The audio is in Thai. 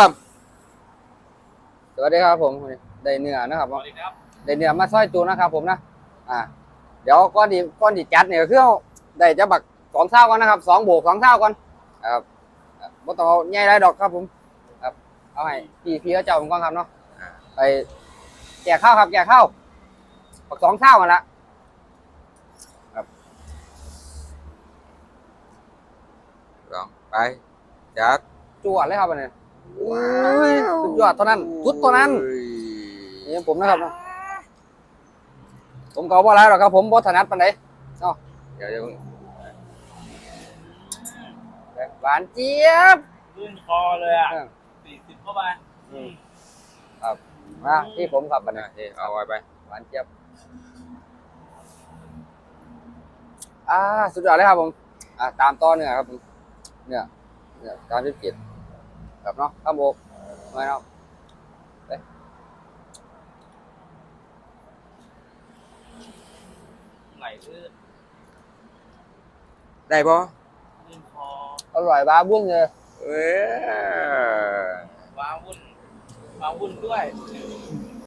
ครับ สวัสดีครับผมได้เนื้อนะครับสวัสดีครับได้เนื้อมาซอยจูนะครับ ผมนะ อ่า เดี๋ยวก้อนดีก้อนดีจัดเนี่ยคือเอาได้จะบักสองเท่าก่อนนะครับสองโบกสองเท่าก่อนครับอ่าบ่ต้องเอาใหญ่ไรดอกครับผมครับเอาให้พี่พี่เขาเจ้าผมก่อนครับเนาะไปแจกข้าวครับแจกข้าวบักสองเท่ามาละลองไปจัดจวดเลยครับอันนี้ โอ้ยสุดยอดเท่านั้นสุดเท่านั้นนี่ผมนะครับเนาะผมก็บ่ร้ายหรอกครับ ผมบ่ถนัดปานใดเนาะเดี๋ยวเดี๋ยวหวานเจี๊ยบลื่นคอเลยอะเออสี่สิบเข้าไปมาที่ผมครับบัดนี้นะเฮ้เอาไว้ไปหวานเจี๊ยบอ่าสุดยอดเลยครับผมอ่าตามต่อเนื้อครับผมเนื้อเนื้อตามที่เกียร ครับเนาะข้ามโบกมาเนาะ